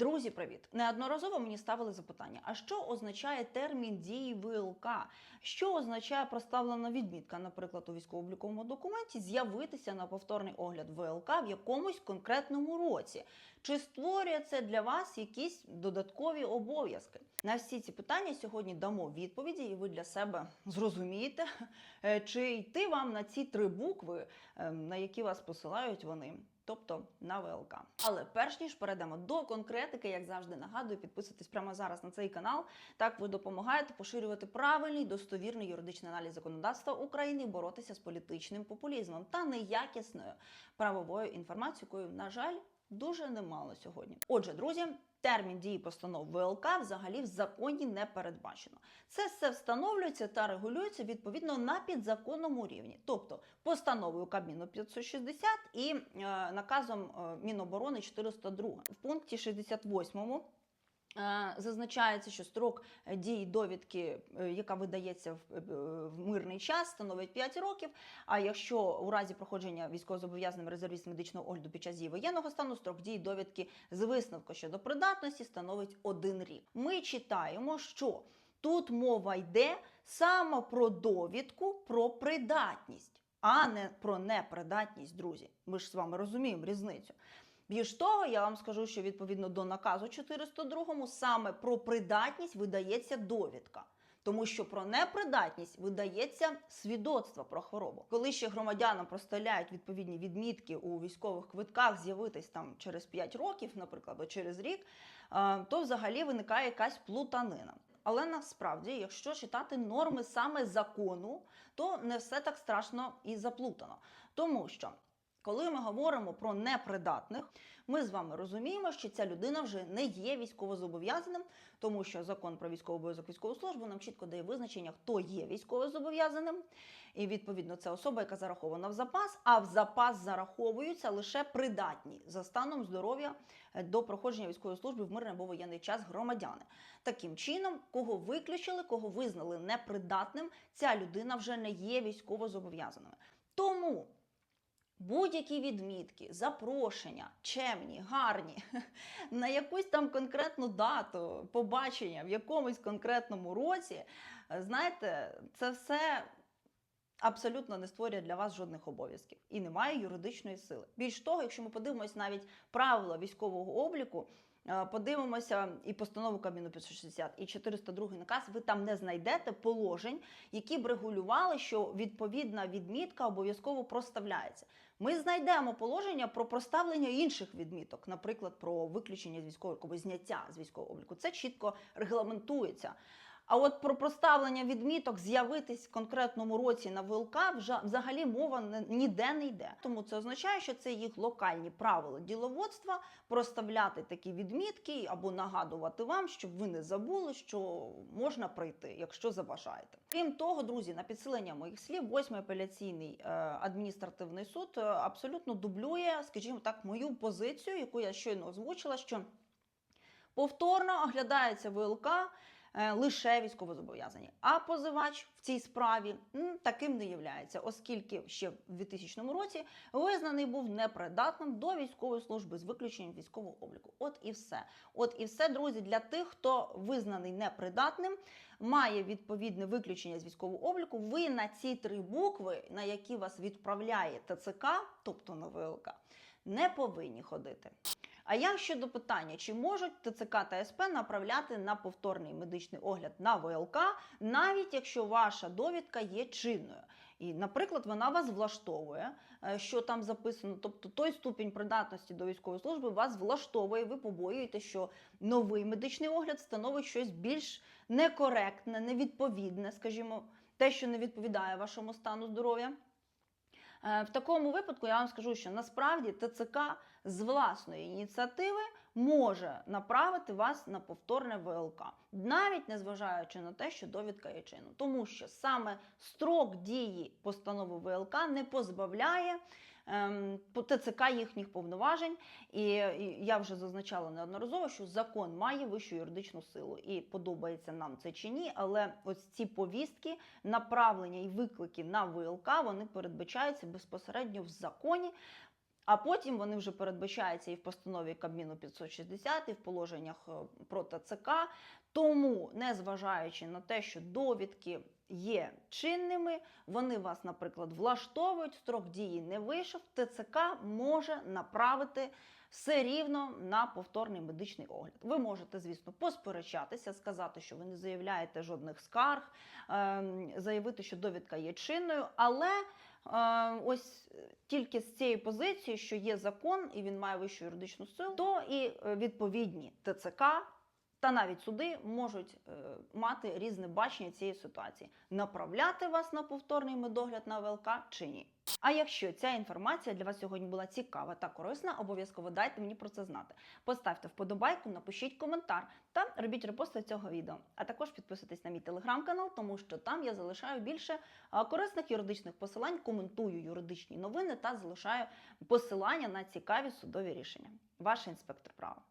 Друзі, привіт! Неодноразово мені ставили запитання: а що означає термін дії ВЛК? Що означає проставлена відмітка, наприклад, у військово-обліковому документі, з'явитися на повторний огляд ВЛК в якомусь конкретному році? Чи створює це для вас якісь додаткові обов'язки? На всі ці питання сьогодні дамо відповіді, і ви для себе зрозумієте, е, чи йти вам на ці три букви, е, на які вас посилають вони. Тобто на ВЛК. Але перш ніж перейдемо до конкретики, як завжди нагадую, підписуйтесь прямо зараз на цей канал. Так ви допомагаєте поширювати правильний достовірний юридичний аналіз законодавства України, боротися з політичним популізмом та неякісною правовою інформацією, якою, на жаль, дуже немало сьогодні. Отже, друзі. Термін дії постанов ВЛК взагалі в законі не передбачено. Це все встановлюється та регулюється відповідно на підзаконному рівні, тобто постановою Кабміну 560 і е, наказом е, Міноборони 402. В пункті 68 Е, Зазначається, що строк е, дії довідки, е, яка видається в, е, мирний час, становить 5 років. А якщо у разі проходження військовозобов'язаним резервіст медичного огляду під час дії воєнного стану, строк дії довідки з висновку щодо придатності становить 1 рік. Ми читаємо, що тут мова йде саме про довідку про придатність, а не про непридатність, друзі. Ми ж з вами розуміємо різницю. Більш того, я вам скажу, що відповідно до наказу 402 саме про придатність видається довідка. Тому що про непридатність видається свідоцтво про хворобу. Коли ще громадянам проставляють відповідні відмітки у військових квитках з'явитись там через 5 років, наприклад, або через рік, е, то взагалі виникає якась плутанина. Але насправді, якщо читати норми саме закону, то не все так страшно і заплутано. Тому що коли ми говоримо про непридатних, ми з вами розуміємо, що ця людина вже не є військовозобов'язаним, тому що закон про військовий обов'язок військову службу нам чітко дає визначення, хто є військовозобов'язаним. І відповідно це особа, яка зарахована в запас, а в запас зараховуються лише придатні за станом здоров'я е, до проходження військової служби в мирний або воєнний час громадяни. Таким чином, кого виключили, кого визнали непридатним, ця людина вже не є військовозобов'язаними. Тому будь-які відмітки, запрошення, чемні, гарні, на якусь там конкретну дату, побачення в якомусь конкретному році, знаєте, це все. Абсолютно не створює для вас жодних обов'язків і немає юридичної сили. Більш того, якщо ми подивимось навіть правила військового обліку, е, подивимося і постанову Кабміну 560, і 402 наказ, ви там не знайдете положень, які б регулювали, що відповідна відмітка обов'язково проставляється. Ми знайдемо положення про проставлення інших відміток, наприклад, про виключення з військового зняття з військового обліку. Це чітко регламентується. А от про проставлення відміток з'явитись в конкретному році на ВЛК вже взагалі мова ніде не йде. Тому це означає, що це їх локальні правила діловодства проставляти такі відмітки або нагадувати вам, щоб ви не забули, що можна прийти, якщо забажаєте. Крім того, друзі, на підсилення моїх слів, восьмий апеляційний е, адміністративний суд е, абсолютно дублює, скажімо так, мою позицію, яку я щойно озвучила, що повторно оглядається ВЛК лише військовозобов'язані. А позивач в цій справі таким не являється, оскільки ще в 2000 році визнаний був непридатним до військової служби з виключенням військового обліку. От і все. От і все, друзі, для тих, хто визнаний непридатним, має відповідне виключення з військового обліку. Ви на ці три букви, на які вас відправляє ТЦК, тобто на ВЛК, не повинні ходити. А як щодо питання, чи можуть ТЦК та СП направляти на повторний медичний огляд на ВЛК, навіть якщо ваша довідка є чинною? І, наприклад, вона вас влаштовує, е, що там записано, тобто той ступінь придатності до військової служби вас влаштовує, ви побоюєте, що новий медичний огляд становить щось більш некоректне, невідповідне, скажімо, те, що не відповідає вашому стану здоров'я. Е, В такому випадку я вам скажу, що насправді ТЦК з власної ініціативи може направити вас на повторне ВЛК, навіть незважаючи на те, що довідка є чину, Тому що саме строк дії постанови ВЛК не позбавляє по ТЦК їхніх повноважень. І, і я вже зазначала неодноразово, що закон має вищу юридичну силу. І подобається нам це чи ні, але ось ці повістки, направлення і виклики на ВЛК вони передбачаються безпосередньо в законі. А потім вони вже передбачаються і в постанові Кабміну 560, і в положеннях е, про ТЦК. Тому, незважаючи на те, що довідки є чинними, вони вас, наприклад, влаштовують, строк дії не вийшов, ТЦК може направити все рівно на повторний медичний огляд. Ви можете, звісно, посперечатися, сказати, що ви не заявляєте жодних скарг, ем, заявити, що довідка є чинною, але ось тільки з цієї позиції, що є закон і він має вищу юридичну силу, то і е, відповідні ТЦК. Та навіть суди можуть е, мати різне бачення цієї ситуації, направляти вас на повторний медогляд на ВЛК чи ні. А якщо ця інформація для вас сьогодні була цікава та корисна, обов'язково дайте мені про це знати. Поставте вподобайку, напишіть коментар та робіть репости цього відео. А також підписуйтесь на мій телеграм-канал, тому що там я залишаю більше корисних юридичних посилань, коментую юридичні новини та залишаю посилання на цікаві судові рішення. Ваш інспектор права.